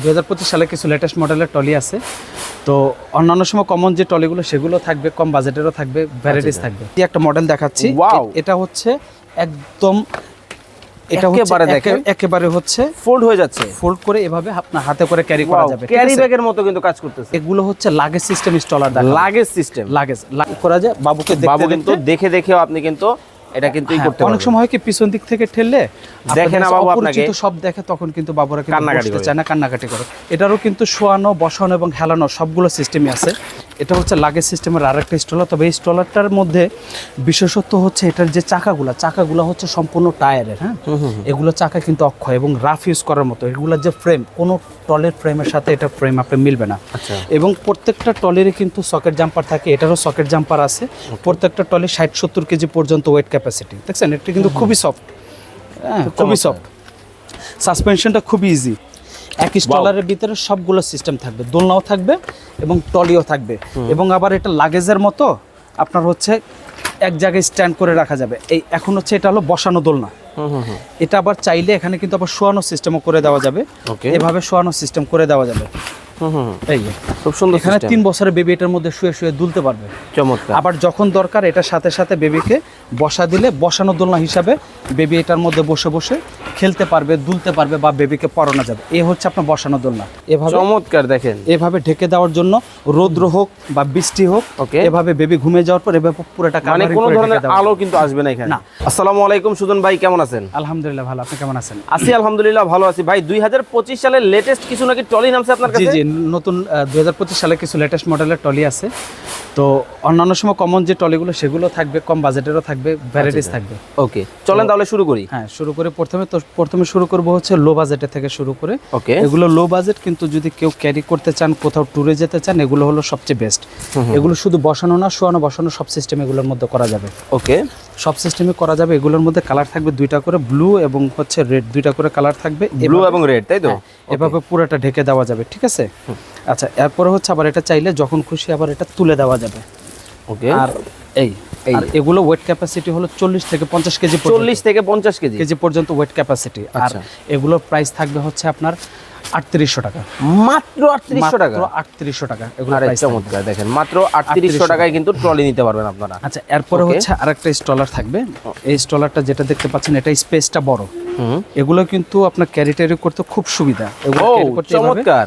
দু হাজার পঁচিশ সালে কিছু লেটেস্ট মডেলের টলি আছে। তো অন্যান্য সময় কমন যে টলিগুলো সেগুলো থাকবে কম বাজেটেরও থাকবে ভ্যারাইটিস থাকবে। একটা মডেল দেখাচ্ছি। এটা হচ্ছে একদম এটা একেবারে দেখেন। একেবারে হচ্ছে ফোল্ড হয়ে যাচ্ছে। ফোল্ড করে এভাবে আপনার হাতে করে ক্যারি করা যাবে ক্যারি? ব্যাগের মতো কিন্তু কাজ করতেছে। এগুলো হচ্ছে লাগেজ সিস্টেম ইনস্টলার দেখা লাগেজ সিস্টেম লাগেজ করা যায় বাবুকে বাবু কিন্তু দেখে দেখেও আপনি কিন্তু এটা কিন্তু হ্যাঁ, করতে অনেক সময় হয় কি পিছন দিক থেকে ঠেললে দেখে না আপনার বাবু আপনাকে। সব দেখে তখন কিন্তু বাবুরা কিন্তু কান্নাকাটি চায় না কান্নাকাটি করে। এটারও কিন্তু শোয়ানো বসানো এবং হেলানো সবগুলো সিস্টেমই আছে। এটা হচ্ছে লাগেজ সিস্টেমের আরেকটা স্টলার তবে এই স্টলারটার মধ্যে বিশেষত্ব হচ্ছে এটার যে চাকাগুলো চাকাগুলো হচ্ছে সম্পূর্ণ টায়ারের হ্যাঁ? এগুলো চাকা কিন্তু অক্ষয় এবং রাফ ইউজ করার মতো। এগুলোর যে ফ্রেম কোনো টলের ফ্রেমের সাথে এটা ফ্রেম আপনি মিলবে না। আচ্ছা। এবং প্রত্যেকটা টলেরই কিন্তু সকেট জাম্পার থাকে এটারও সকেট জাম্পার আছে। প্রত্যেকটা টলে ষাট সত্তর কেজি পর্যন্ত ওয়েট ক্যাপাসিটি দেখছেন? এটা কিন্তু খুবই সফট হ্যাঁ খুবই। সফট সাসপেনশনটা খুবই ইজি এক স্টলারের ভিতরে সবগুলো সিস্টেম থাকবে দোলনাও থাকবে এবং টলিও থাকবে। এবং আবার এটা লাগেজের মতো আপনার হচ্ছে এক জায়গায় স্ট্যান্ড করে রাখা যাবে। এই এখন হচ্ছে এটা হলো বসানো দোলনা। এটা আবার চাইলে এখানে কিন্তু আবার শোয়ানো সিস্টেমও করে দেওয়া যাবে। এভাবে শোয়ানো সিস্টেম করে দেওয়া যাবে। এই খুব সুন্দর এখানে তিন বছরের বেবি এটার মধ্যে শুয়ে শুয়ে দুলতে পারবে। চমৎকার। আবার যখন দরকার এটার সাথে সাথে বেবিকে বসা দিলে বসানো দোলনা হিসাবে বেবি এটার মধ্যে বসে বসে খেলতে পারবে দুলতে পারবে বা বেবিকে পরানো যাবে। এই হচ্ছে আপনার বসানো দোলনা। এভাবে চমৎকার দেখেন। এভাবে ঢেকে দেওয়ার জন্য রৌদ্র হোক বা বৃষ্টি হোক. এভাবে বেবি ঘুমিয়ে যাওয়ার পর এভাবে পুরোটা মানে কোনো ধরনের আলো কিন্তু আসবে না এখানে। আসসালামু আলাইকুম সুজন ভাই কেমন আছেন? আলহামদুলিল্লাহ ভালো। আপনি কেমন আছেন? আছি আলহামদুলিল্লাহ ভালো আছি। ভাই দুই হাজার পঁচিশ সালের লেটেস্ট কিছু নাকি ট্রলি নামছে আপনার কাছে? জি নতুন দু হাজার পঁচিশ সালে কিছু লেটেস্ট মডেলের টলি আছে। তো অন্যান্য সময় কমন যে টলিগুলো সেগুলো থাকবে কম বাজেটেরও থাকবে ভ্যারাইটিস। থাকবে। ওকে চলেন তাহলে শুরু করি। হ্যাঁ শুরু করে প্রথমে তো প্রথমে শুরু করব হচ্ছে লো বাজেটের থেকে শুরু করে। ওকে এগুলো লো বাজেট কিন্তু যদি কেউ ক্যারি করতে চান কোথাও ট্যুরে যেতে চান এগুলো হলো সবচেয়ে বেস্ট এগুলো শুধু বসানো না শোয়ানো বসানো সব সিস্টেম এগুলোর মধ্যে করা যাবে। ওকে সব সিস্টেমে করা যাবে। এগুলোর মধ্যে কালার থাকবে দুইটা করে ব্লু এবং হচ্ছে রেড দুইটা করে কালার থাকবে। ব্লু এবং রেড তাই তো? হ্যাঁ, এভাবে পুরোটা ঢেকে দেওয়া যাবে ঠিক আছে? আচ্ছা এরপরে হচ্ছে আবার এটা চাইলে যখন খুশি আবার এটা তুলে দেওয়া যাবে। ওকে আর এই এই। আর এগুলো ওয়েট ক্যাপাসিটি হলো চল্লিশ থেকে পঞ্চাশ কেজি পর্যন্ত। চল্লিশ থেকে পঞ্চাশ কেজি। কেজি পর্যন্ত ওয়েট ক্যাপাসিটি আর আচ্ছা। এগুলোর প্রাইস থাকবে হচ্ছে আপনার আটত্রিশশো টাকা। মাত্র আটত্রিশশো টাকা? আটত্রিশশো টাকা। এগুলো চমৎকার দেখেন মাত্র আটত্রিশশো টাকায় কিন্তু ট্রলি নিতে পারবেন আপনারা। আচ্ছা এরপরে. হচ্ছে আরেকটা স্টলার থাকবে। এই স্টলারটা যেটা দেখতে পাচ্ছেন এটা স্পেসটা বড়। হুম। এগুলো কিন্তু আপনার ক্যারি ট্যারি করতে খুব সুবিধা। এগুলো চমৎকার।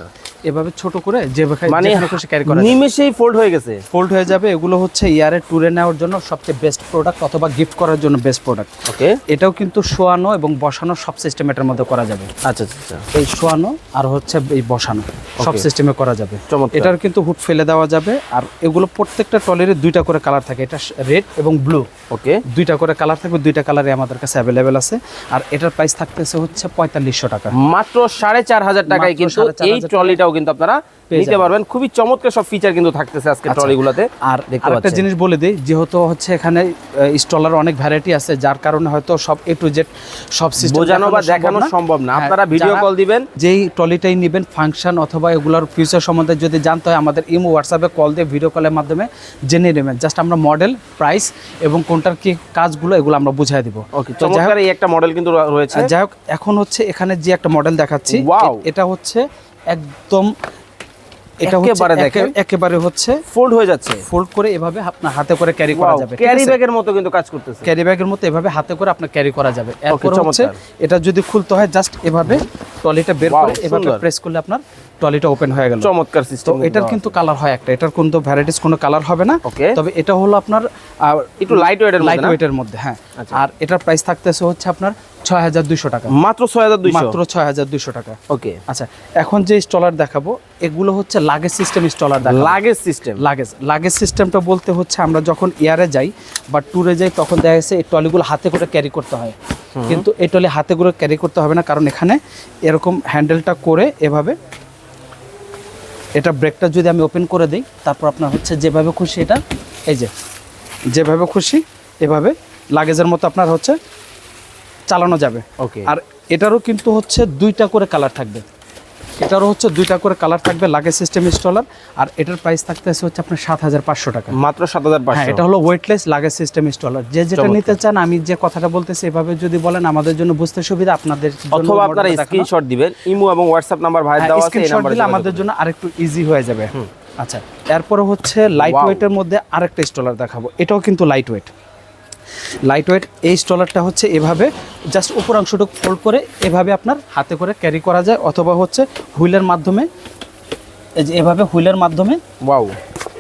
এভাবে ছোট করে যেভাবে মানে খুশি ক্যারি করা নিমেষেই ফোল্ড হয়ে গেছে। ফোল্ড হয়ে যাবে এগুলো হচ্ছে ইয়ারে ট্যুরে নেওয়ার জন্য সবচেয়ে বেস্ট প্রোডাক্ট অথবা গিফট করার জন্য বেস্ট প্রোডাক্ট ওকে এটাও কিন্তু শোয়ানো এবং বসানো সব সিস্টেম এটার মধ্যে করা যাবে। আচ্ছা আচ্ছা আচ্ছা। এই শোয়ানো আর হচ্ছে এই বসানো সব সিস্টেমে করা যাবে। এটার কিন্তু হুড ফেলে দেওয়া যাবে আর এগুলো প্রত্যেকটা টলের দুইটা করে কালার থাকে এটা রেড এবং ব্লু ওকে দুইটা করে কালার থাকবে দুইটা কালারে আমাদের কাছে অ্যাভেলেবেল আছে। আর এটার প্রাইস থাকতেছে হচ্ছে পঁয়তাল্লিশশো টাকা। মাত্র সাড়ে চার হাজার টাকায় কিন্তু এই ট্রলিটাও কিন্তু আপনারা নিতে পারবেন। খুবই চমৎকার সব ফিচার কিন্তু থাকতেছে আজকে আচ্ছা। ট্রলিগুলোতে। আর পাচ্ছেন। জিনিস বলে দিই যেহেতু হচ্ছে এখানে স্টলার অনেক ভ্যারাইটি আছে যার কারণে হয়তো সব এ টু জেড সব সিস্টেম বোঝানো বা দেখানো সম্ভব না। হ্যাঁ, আপনারা ভিডিও কল দিবেন যেই ট্রলিটাই নেবেন ফাংশন অথবা এগুলোর ফিউচার সম্বন্ধে যদি জানতে হয় আমাদের ইমো হোয়াটসঅ্যাপে কল দিয়ে ভিডিও কলের মাধ্যমে জেনে নেবেন। জাস্ট আমরা মডেল প্রাইস এবং কোনটার কি কাজগুলো এগুলো আমরা বুঝিয়ে দিব। ওকে তো যাই হোক- এই একটা মডেল কিন্তু রয়েছে। যাই হোক এখন হচ্ছে এখানে যে একটা মডেল দেখাচ্ছি এটা হচ্ছে একদম এটা একেবারে দেখেন। একেবারে হচ্ছে ফোল্ড হয়ে যাচ্ছে। ফোল্ড করে এভাবে আপনার হাতে করে ক্যারি করা যাবে ক্যারি ব্যাগের মতো কিন্তু কাজ করতেছে। ক্যারি ব্যাগের মতো এভাবে হাতে করে আপনার ক্যারি করা যাবে। এরপর হচ্ছে এটা যদি খুলতে হয় জাস্ট এভাবে ট্রলিটা বের করে এভাবে প্রেস করলে আপনার ওপেন হয়ে গেল। চমৎকার সিস্টেম এটার কিন্তু কালার হয় একটা। এটার কোনো ভ্যারাইটিস কোনো কালার হবে না। তবে এটা হলো আপনার একটু লাইট ওয়েটের লাইট? ওয়েটের মধ্যে হ্যাঁ। আচ্ছা। আর এটার প্রাইস থাকতেছে হচ্ছে আপনার ছয় হাজার দুইশো টাকা। মাত্র ছয় হাজার দুইশো? মাত্র ছয় হাজার দুইশো টাকা। ওকে আচ্ছা এখন যে স্টলার দেখাবো এগুলো হচ্ছে luggage system stroller luggage system luggage luggage সিস্টেমটা বলতে হচ্ছে আমরা যখন এয়ারে যাই বা ট্যুরে যাই তখন দেখা যাচ্ছে এই ট্রলিগুলো হাতে করে ক্যারি করতে হয়। কিন্তু এই ট্রলি হাতে করে ক্যারি করতে হবে না কারণ এখানে এরকম হ্যান্ডেলটা করে এভাবে এটা ব্রেকটা যদি আমি ওপেন করে দিই তারপর আপনার হচ্ছে যেভাবে খুশি এটা এই যে যেভাবে খুশি এভাবে লাগেজের মতো আপনার হচ্ছে চালানো যাবে। ওকে। আর এটারও কিন্তু হচ্ছে দুইটা করে কালার থাকবে। এটারও হচ্ছে দুইটা করে কালার থাকবে লাগেজ সিস্টেম ইনস্টলার আর এটার প্রাইস থাকতেছে হচ্ছে আপনার সাত হাজার পাঁচশো টাকা। মাত্র সাত হাজার হ্যাঁ পাঁচশো এটা হলো ওয়েটলেস লাগেজ সিস্টেম ইনস্টলার যে যেটা নিতে চান আমি যে কথাটা বলতেছি এভাবে যদি বলেন আমাদের জন্য বুঝতে সুবিধা আপনাদের অথবা আপনারা স্ক্রিনশট দিবেন ইমো এবং হোয়াটসঅ্যাপ নাম্বার ভাই হ্যাঁ, দেওয়া আছে এই নাম্বারে দিলে আমাদের জন্য আরেকটু ইজি হয়ে যাবে। আচ্ছা এরপরে হচ্ছে লাইট ওয়েটের মধ্যে আরেকটা স্টলার দেখাবো। এটাও কিন্তু লাইট ওয়েট লাইট ওয়েট এই স্ট্রলারটা হচ্ছে এভাবে জাস্ট উপর অংশটুকু ফোল্ড করে এভাবে আপনার হাতে করে ক্যারি করা যায় অথবা হচ্ছে হুইলের মাধ্যমে এই যে এভাবে হুইলের মাধ্যমে ওয়াও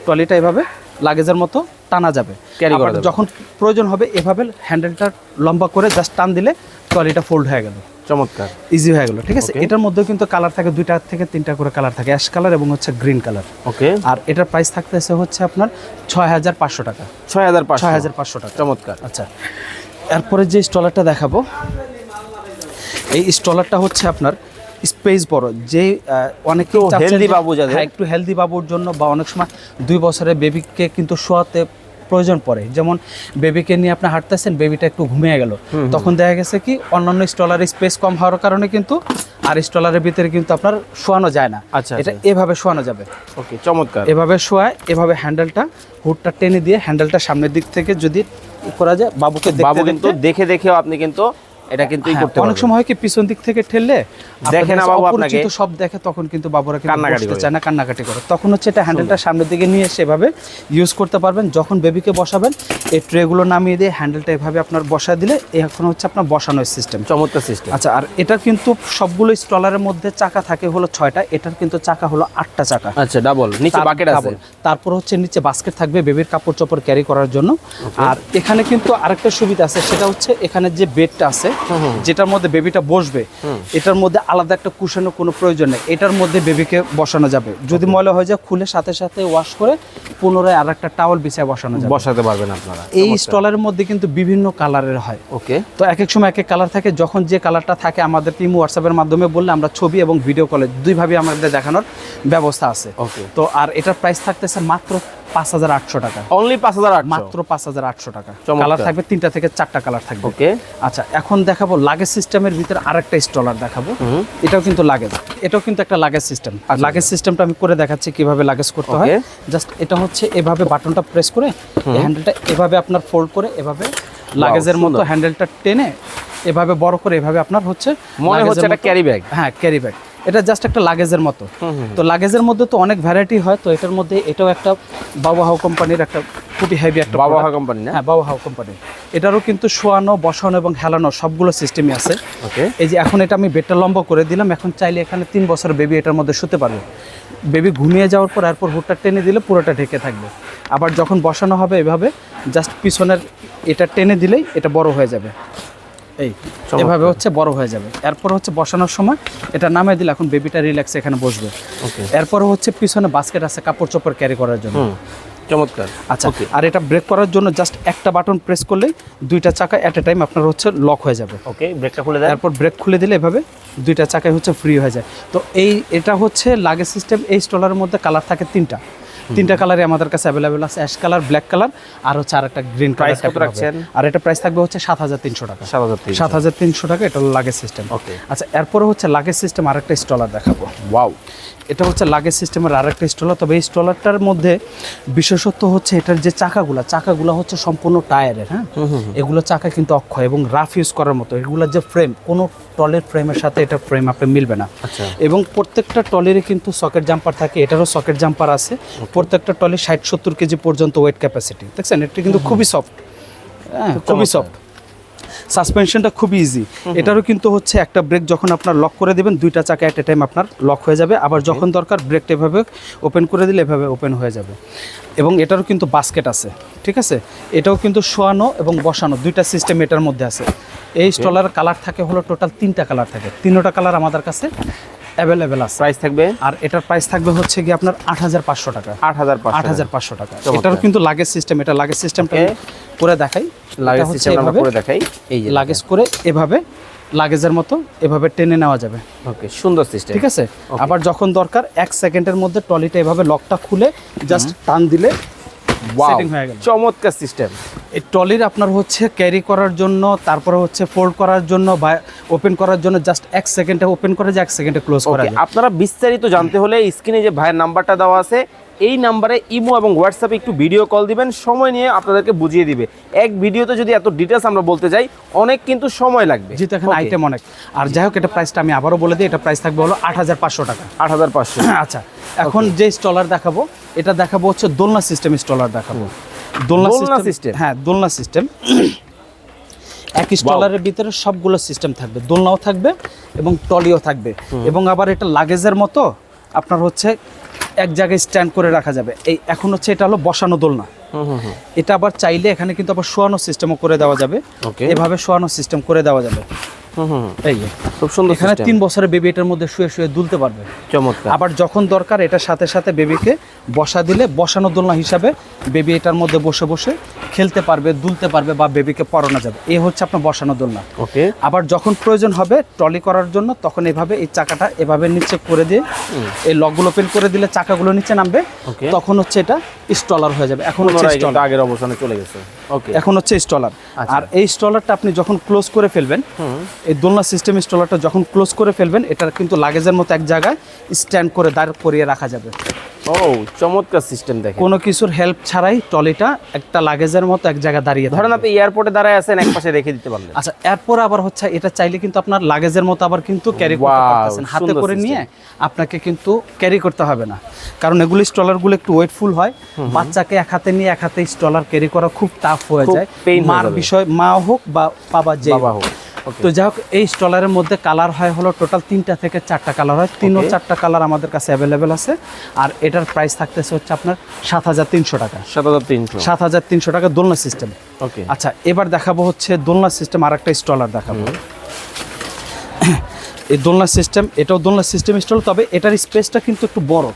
ট্রলিটা এভাবে লাগেজের মতো টানা যাবে। ক্যারি করা যখন প্রয়োজন হবে এভাবে হ্যান্ডেলটা লম্বা করে জাস্ট টান দিলে ট্রলিটা ফোল্ড হয়ে গেল। চমৎকার। ইজি হয়ে গেল ঠিক আছে? এটার মধ্যে কিন্তু কালার থাকে দুইটা থেকে তিনটা করে কালার থাকে। অ্যাশ কালার এবং হচ্ছে গ্রিন কালার ওকে আর এটার প্রাইস থাকতেছে হচ্ছে আপনার ছয় হাজার পাঁচশো টাকা। ছয় হাজার ছয় হাজার পাঁচশো টাকা। চমৎকার। আচ্ছা এরপরে যে স্টলারটা দেখাবো এই স্টলারটা হচ্ছে আপনার স্পেস বড় যে অনেক healthy বাবু যাদের। হ্যাঁ একটু হেলদি বাবুর জন্য বা অনেক সময় দুই বছরের বেবিকে কিন্তু শোয়াতে প্রয়োজন পড়ে। যেমন বেবিকে নিয়ে আপনি হাঁটতেছেন বেবিটা একটু ঘুমিয়ে গেল। তখন দেখা গেছে কি অন্যান্য স্টলারের স্পেস কম হওয়ার কারণে কিন্তু আর স্টলারের ভিতরে কিন্তু আপনার শোয়ানো যায় না। আচ্ছা, এটা আচ্ছা। এভাবে শোয়ানো যাবে। ওকে চমৎকার। এভাবে শোয়ায় এভাবে হ্যান্ডেলটা হুডটা টেনে দিয়ে হ্যান্ডেলটা সামনের দিক থেকে যদি করা যায় বাবুকে বাবু কিন্তু দেখে দেখেও আপনি কিন্তু এটা কিন্তু হ্যাঁ, করতে অনেক সময় হয় কি পিছন দিক থেকে ঠেললে দেখে না বাবু অপরিচিত আপনাকে। সব দেখে তখন কিন্তু বাবুরা কিন্তু কান্নাকাটি বসতে চায় না কান্নাকাটি করে। তখন হচ্ছে এটা হ্যান্ডেলটা সামনের দিকে নিয়ে সেভাবে ইউজ করতে পারবেন। যখন বেবিকে বসাবেন এই ট্রেগুলো নামিয়ে দিয়ে হ্যান্ডেলটা এভাবে আপনার বসা দিলে এখন হচ্ছে আপনার বসানোর সিস্টেম চমৎকার সিস্টেম আচ্ছা আর এটা কিন্তু সবগুলো স্টলারের মধ্যে চাকা থাকে হলো ছয়টা এটার কিন্তু চাকা হলো আটটা চাকা। আচ্ছা ডাবল নিচে বাকেট আছে। তারপর হচ্ছে নিচে বাস্কেট থাকবে বেবির কাপড় চোপড় ক্যারি করার জন্য। আর এখানে কিন্তু আরেকটা সুবিধা আছে সেটা হচ্ছে এখানে যে বেডটা আছে যেটার মধ্যে বেবিটা বসবে এটার মধ্যে আলাদা একটা কুশনের কোনো প্রয়োজন নেই। এটার মধ্যে বেবিকে বসানো যাবে। যদি ময়লা হয়ে যায় খুলে সাথে সাথে ওয়াশ করে পুনরায় আর একটা টাওয়াল বিছায় বসানো যাবে। বসাতে পারবেন আপনারা। এই স্টলের মধ্যে কিন্তু বিভিন্ন কালারের হয়। ওকে তো এক এক সময় এক এক কালার থাকে। যখন যে কালারটা থাকে আমাদের টিম হোয়াটসঅ্যাপের মাধ্যমে বললে আমরা ছবি এবং ভিডিও কলে দুইভাবে আমাদের দেখানোর ব্যবস্থা আছে। ওকে তো আর এটার প্রাইস থাকতেছে মাত্র পাঁচ হাজার আটশো টাকা। অনলি পাঁচ হাজার আট মাত্র পাঁচ হাজার আটশো টাকা। কালার থাকবে তিনটা থেকে চারটা কালার থাকবে। ওকে আচ্ছা এখন দেখাবো লাগেজ সিস্টেমের ভিতরে আরেকটা স্টলার দেখাবো। এটাও কিন্তু লাগেজ এটাও কিন্তু একটা লাগেজ সিস্টেম আর লাগেজ সিস্টেমটা আমি করে দেখাচ্ছি কীভাবে লাগেজ করতে হয়। জাস্ট এটা হচ্ছে এভাবে বাটনটা প্রেস করে হ্যান্ডেলটা এভাবে আপনার ফোল্ড করে এভাবে লাগেজের মতো হ্যান্ডেলটা টেনে এভাবে বড় করে এভাবে আপনার হচ্ছে মনে হচ্ছে একটা ক্যারি ব্যাগ হ্যাঁ ক্যারি ব্যাগ এটা জাস্ট একটা লাগেজের মতো। তো লাগেজের মধ্যে তো অনেক ভ্যারাইটি হয় তো এটার মধ্যে এটাও একটা বাবা হাউ কোম্পানির একটা খুবই হেভি একটা বাবা product। কোম্পানি না? হ্যাঁ বাবা হাউ কোম্পানি এটারও কিন্তু শোয়ানো বসানো এবং হেলানো সবগুলো সিস্টেমই আছে। ওকে এই যে এখন এটা আমি বেডটা লম্বা করে দিলাম এখন চাইলে এখানে তিন বছর বেবি এটার মধ্যে শুতে পারবে। বেবি ঘুমিয়ে যাওয়ার পর এরপর হুটটা টেনে দিলে পুরোটা ঢেকে থাকবে। আবার যখন বসানো হবে এভাবে জাস্ট পিছনের এটা টেনে দিলেই এটা বড় হয়ে যাবে। এই এভাবে হচ্ছে বড় হয়ে যাবে। এরপর হচ্ছে বসানোর সময় এটা নামিয়ে দিলে এখন বেবিটা রিল্যাক্স এখানে বসবে। ওকে এরপর হচ্ছে পিছনে বাস্কেট আছে কাপড় চোপড় ক্যারি করার জন্য। চমৎকার। আচ্ছা আর এটা ব্রেক করার জন্য জাস্ট একটা বাটন প্রেস করলেই দুইটা চাকা অ্যাট এ টাইম আপনার হচ্ছে লক হয়ে যাবে। ওকে ব্রেকটা খুলে দেন। তারপর ব্রেক খুলে দিলে এভাবে দুইটা চাকায় হচ্ছে ফ্রি হয়ে যায়। তো এই এটা হচ্ছে লাগেজ সিস্টেম এই স্টলারের মধ্যে কালার থাকে তিনটা। তিনটা কালারই আমাদের কাছে অ্যাভেলেবেল আছে। অ্যাশ কালার ব্ল্যাক কালার আর হচ্ছে আর একটা গ্রিন কালার কত রাখছেন? আর এটা প্রাইস থাকবে হচ্ছে সাত হাজার তিনশো টাকা। সাত হাজার তিনশো। সাত হাজার তিনশো টাকা এটা লাগেজ সিস্টেম ওকে আচ্ছা এরপরে হচ্ছে লাগেজ সিস্টেম আরেকটা স্টলার দেখাবো। ওয়াও এটা হচ্ছে লাগেজ সিস্টেমের আরেকটা স্টলার তবে এই স্টলারটার মধ্যে বিশেষত্ব হচ্ছে এটার যে চাকাগুলা চাকাগুলা হচ্ছে সম্পূর্ণ টায়ারের হ্যাঁ? এগুলো চাকা কিন্তু অক্ষয় এবং রাফ ইউজ করার মতো। এগুলোর যে ফ্রেম কোনো টলের ফ্রেমের সাথে এটা ফ্রেম আপনি মিলবে না। আচ্ছা। এবং প্রত্যেকটা টলেরই কিন্তু সকেট জাম্পার থাকে এটারও সকেট জাম্পার আছে। প্রত্যেকটা টলে ষাট সত্তর কেজি পর্যন্ত ওয়েট ক্যাপাসিটি দেখছেন? এটা কিন্তু খুবই সফট হ্যাঁ খুবই সফট সাসপেনশনটা খুবই ইজি এটারও কিন্তু হচ্ছে একটা ব্রেক যখন আপনার লক করে দেবেন দুইটা চাকা এট এ টাইম আপনার লক হয়ে যাবে। আবার যখন দরকার ব্রেকটা এভাবে ওপেন করে দিলে এভাবে ওপেন হয়ে যাবে। এবং এটারও কিন্তু বাস্কেট আছে ঠিক আছে? এটাও কিন্তু শোয়ানো এবং বসানো দুইটা সিস্টেম এটার মধ্যে আছে। এই স্টলার কালার থাকে হলো টোটাল তিনটা কালার থাকে। তিনটা কালার আমাদের কাছে অ্যাভেলেবেল আছে। প্রাইস থাকবে? আর এটার প্রাইস থাকবে হচ্ছে গিয়ে আপনার আট হাজার পাঁচশো টাকা। আট হাজার আট হাজার পাঁচশো টাকা। এটারও কিন্তু লাগেজ সিস্টেম এটা লাগেজ সিস্টেমটা. করে দেখাই লাগেজ সিস্টেম আমরা করে দেখাই। এই যে লাগেজ করে এভাবে লাগেজের মতো এভাবে টেনে নেওয়া যাবে। ওকে সুন্দর সিস্টেম ঠিক আছে? আবার যখন দরকার এক সেকেন্ডের মধ্যে ট্রলিটা এভাবে লকটা খুলে জাস্ট টান দিলে হয়ে গেল। চমৎকার সিস্টেম এই ট্রলির আপনার হচ্ছে ক্যারি করার জন্য তারপরে হচ্ছে ফোল্ড করার জন্য বা ওপেন করার জন্য জাস্ট এক সেকেন্ডে ওপেন করে যে এক সেকেন্ডে ক্লোজ করা আপনারা বিস্তারিত জানতে হলে স্ক্রিনে যে ভাইয়ের নাম্বারটা দেওয়া আছে এই নাম্বারে ইমো এবং হোয়াটসঅ্যাপে একটু ভিডিও কল দিবেন সময় নিয়ে আপনাদেরকে বুঝিয়ে দিবে। এক ভিডিওতে যদি এত ডিটেলস আমরা বলতে যাই অনেক কিন্তু সময় লাগবে। যেহেতু এখানে আইটেম অনেক। আর যাই হোক এটা প্রাইসটা আমি আবারও বলে দিই এটা প্রাইস থাকবে হলো আট হাজার পাঁচশো টাকা। আট হাজার পাঁচশো। আচ্ছা এখন যে স্টলার দেখাবো এটা দেখাবো হচ্ছে দোলনা সিস্টেম স্টলার দেখাবো। দোলনা দোলনা সিস্টেম হ্যাঁ দোলনা সিস্টেম এক স্টলারের ভিতরে সবগুলো সিস্টেম থাকবে। দোলনাও থাকবে এবং টলিও থাকবে। এবং আবার এটা লাগেজের মতো আপনার হচ্ছে এক জায়গায় স্ট্যান্ড করে রাখা যাবে। এই এখন হচ্ছে এটা হলো বসানো দোলনা। এটা আবার চাইলে এখানে কিন্তু আবার শোয়ানো সিস্টেমও করে দেওয়া যাবে। এভাবে শোয়ানো সিস্টেম করে দেওয়া যাবে। এই যে। খুব সুন্দর এখানে তিন বছরের বেবি এটার মধ্যে শুয়ে শুয়ে দুলতে পারবে। চমৎকার। আবার যখন দরকার এটার সাথে সাথে বেবিকে বসা দিলে বসানো দোলনা হিসাবে বেবি এটার মধ্যে বসে বসে খেলতে পারবে দুলতে পারবে বা বেবিকে পরানো যাবে। এই হচ্ছে আপনার বসানো দোলনা। ওকে। আবার যখন প্রয়োজন হবে ট্রলি করার জন্য তখন এভাবে এই চাকাটা এভাবে নিচে করে দিয়ে এই লকগুলো ওপেন করে দিলে চাকাগুলো নিচে নামবে. তখন হচ্ছে এটা স্টলার হয়ে যাবে। এখন আগের অবস্থানে চলে গেছে। ওকে। এখন হচ্ছে স্টলার আচ্ছা। আর এই স্টলারটা আপনি যখন ক্লোজ করে ফেলবেন এই দোলনা সিস্টেম স্টলারটা যখন ক্লোজ করে ফেলবেন এটা কিন্তু লাগেজের মতো এক জায়গায় স্ট্যান্ড করে দাঁড় করিয়ে রাখা যাবে। ও চমৎকার সিস্টেম দেখেন। কোনো কিছুর হেল্প ছাড়াই ট্রলিটা একটা লাগেজের মতো এক জায়গায় দাঁড়িয়ে ধরেন আপনি এয়ারপোর্টে দাঁড়ায় আছেন এক পাশে রেখে দিতে পারলেন। আচ্ছা এরপর আবার হচ্ছে এটা চাইলে কিন্তু আপনার লাগেজের মতো আবার কিন্তু ক্যারি করতে পারতেছেন। হাতে করে নিয়ে আপনাকে কিন্তু ক্যারি করতে হবে না। কারণ এগুলি স্টলারগুলো একটু ওয়েটফুল হয়। বাচ্চাকে এক হাতে নিয়ে এক হাতে স্টলার ক্যারি করা খুব টাফ হয়ে যায়। মার বিষয় মা হোক বা বাবা যে বাবা হোক। তো যাই হোক এই স্টলারের মধ্যে কালার হয় হলো টোটাল তিনটা থেকে চারটা কালার হয়। তিন ও চারটা কালার আমাদের কাছে অ্যাভেলেবেল আছে। আর এটার প্রাইস থাকতেছে হচ্ছে আপনার সাত হাজার তিনশো টাকা। সাত হাজার তিনশো। সাত হাজার তিনশো টাকা দোলনা সিস্টেম ওকে আচ্ছা এবার দেখাবো হচ্ছে দোলনা সিস্টেম আর একটা স্টলার দেখাবো এই দোলনা সিস্টেম এটাও দোলনা সিস্টেম স্টল তবে এটার স্পেসটা কিন্তু একটু বড়।